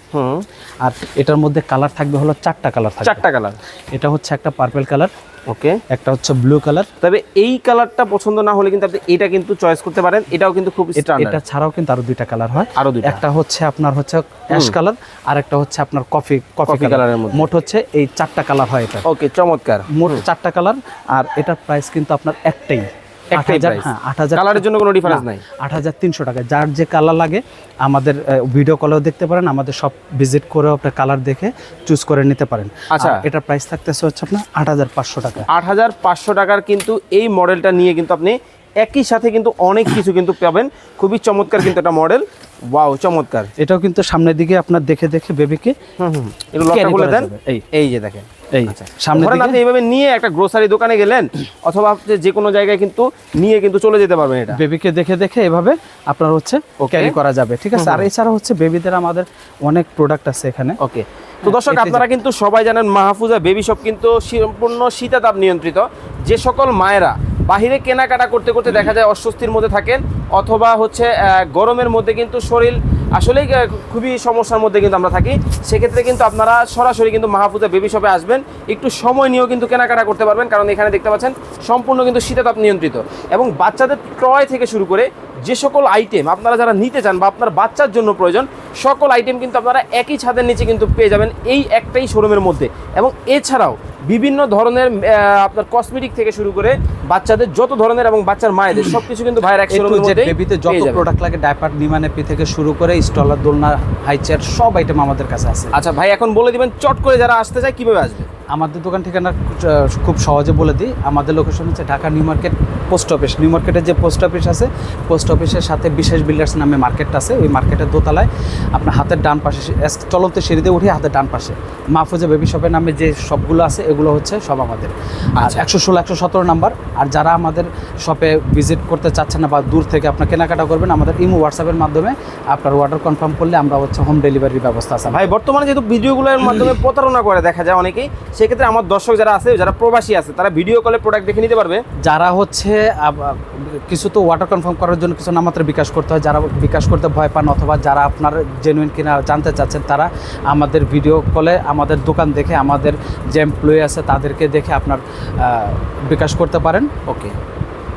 আর এটার মধ্যে কালার থাকবে হলো চারটা কালার থাকবে। চারটা কালার এটা হচ্ছে একটা পার্পল কালার ওকে। একটা হচ্ছে ব্লু কালার তবে এই কালারটা পছন্দ না হলে কিন্তু আপনি এটা কিন্তু চয়েস করতে পারেন। এটাও কিন্তু খুব এটা ছাড়াও কিন্তু আরও দুইটা কালার হয়। আরও দুইটা। একটা হচ্ছে আপনার হচ্ছে অ্যাশ কালার আর একটা হচ্ছে আপনার কফি কফি কালারের মধ্যে। মোট হচ্ছে এই চারটা কালার হয় এটা ওকে চমৎকার। মোট চারটা কালার আর এটার প্রাইস কিন্তু আপনার একটাই। একটাই 8000 price। হ্যাঁ আট হাজার কালারের জন্য কোনো ডিফারেন্স নাই আট হাজার তিনশো টাকা যার যে কালার লাগে আমাদের ভিডিও কলেও দেখতে পারেন আমাদের সব ভিজিট করেও আপনার কালার দেখে চুজ করে নিতে পারেন আচ্ছা। এটা প্রাইস থাকতেছে হচ্ছে আপনার আট হাজার পাঁচশো টাকা আট হাজার পাঁচশো টাকার কিন্তু এই মডেলটা নিয়ে কিন্তু আপনি একই সাথে কিন্তু অনেক কিছু কিন্তু পাবেন। খুবই চমৎকার কিন্তু একটা মডেল ওয়াও চমৎকার। এটাও কিন্তু সামনের দিকে আপনার দেখে দেখে বেবিকে হুম করা দেন। এই এই যে দেখেন। এই আচ্ছা। আপনি এইভাবে নিয়ে একটা গ্রোসারি দোকানে গেলেন অথবা আপনি যে কোনো জায়গায় কিন্তু নিয়ে কিন্তু চলে যেতে পারবেন এটা। বেবিকে দেখে দেখে এভাবে আপনার হচ্ছে. ক্যারি করা যাবে ঠিক আছে? আর এছাড়া হচ্ছে বেবিদের আমাদের অনেক প্রোডাক্ট আছে এখানে। ওকে তো দর্শক আপনারা কিন্তু সবাই জানেন মাহফুজা বেবি শপ কিন্তু সম্পূর্ণ শীতাতাপ নিয়ন্ত্রিত। যে সকল মায়েরা বাহিরে কেনাকাটা করতে করতে দেখা যায় অস্বস্তির মধ্যে থাকেন অথবা হচ্ছে গরমের মধ্যে কিন্তু শরীর আসলেই খুবই সমস্যার মধ্যে কিন্তু আমরা থাকি। সেক্ষেত্রে কিন্তু আপনারা সরাসরি কিন্তু মাহাপুজা বেবি শপে আসবেন। একটু সময় নিয়েও কিন্তু কেনাকাটা করতে পারবেন কারণ এখানে দেখতে পাচ্ছেন সম্পূর্ণ কিন্তু শীতাতাপ নিয়ন্ত্রিত। এবং বাচ্চাদের টয় থেকে শুরু করে যে সকল আইটেম আপনারা যারা নিতে চান বা আপনার বাচ্চার জন্য প্রয়োজন সকল আইটেম কিন্তু আপনারা একই ছাদের নিচে কিন্তু পেয়ে যাবেন এই একটাই শোরুমের মধ্যে। এবং এছাড়াও বিভিন্ন ধরনের আপনার কসমেটিক থেকে শুরু করে বাচ্চাদের যত ধরনের এবং বাচ্চার মায়েদের সবকিছু কিন্তু ভাইয়ের এক শোরুমের মধ্যে বেবিতে যত প্রোডাক্ট লাগে ডাইপার নিমানেপি থেকে শুরু করে স্টলার দোলনা হাই চেয়ার সব আইটেম আমাদের কাছে আছে। আচ্ছা ভাই এখন বলে দিবেন চট করে যারা আসতে চায় কীভাবে আসবে? আমাদের দোকান ঠিকানা খুব সহজে বলে দিই। আমাদের লোকেশন হচ্ছে Dhaka new market post office new মার্কেটের যে পোস্ট অফিস আছে পোস্ট অফিসের সাথে বিশেষ বিল্ডার্স নামে মার্কেটটা আছে। ওই মার্কেটের দোতলায় আপনার হাতের ডান পাশে চলন্ত সিঁড়িতে উঠে হাতের ডান পাশে। মাহফুজা বেবি শপের নামে যে সবগুলো আছে এগুলো হচ্ছে সব আমাদের। আর একশো ষোলো একশো সতেরো নাম্বার। আর যারা আমাদের শপে ভিজিট করতে চাচ্ছেন না বা দূর থেকে আপনার কেনাকাটা করবেন আমাদের ইমো হোয়াটসঅ্যাপের মাধ্যমে আপনার অর্ডার কনফার্ম করলে আমরা হচ্ছে হোম ডেলিভারির ব্যবস্থা আছে। ভাই বর্তমানে যেহেতু ভিডিওগুলোর মাধ্যমে প্রতারণা করে দেখা যায় অনেকেই সেক্ষেত্রে আমার দর্শক যারা আছে যারা প্রবাসী আছে তারা ভিডিও কলে প্রোডাক্ট দেখে নিতে পারবে। যারা হচ্ছে কিছু তো ওয়াটার কনফার্ম করার জন্য কিছু নামমাত্র বিকাশ করতে হয় যারা বিকাশ করতে ভয় পান অথবা যারা আপনার জেনুইন কিনা জানতে চাচ্ছেন তারা আমাদের ভিডিও কলে আমাদের দোকান দেখে আমাদের যে এমপ্লয়ি আছে তাদেরকে দেখে আপনার বিকাশ করতে পারেন। ওকে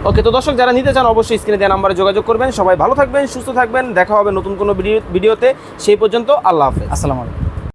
ওকে তো দর্শক যারা নিতে চান অবশ্যই স্ক্রিনে দেওয়া নাম্বারে যোগাযোগ করবেন। সবাই ভালো থাকবেন সুস্থ থাকবেন। দেখা হবে নতুন কোনো ভিডিও ভিডিওতে সেই পর্যন্ত আল্লাহ হাফেজ। আসসালামু আলাইকুম।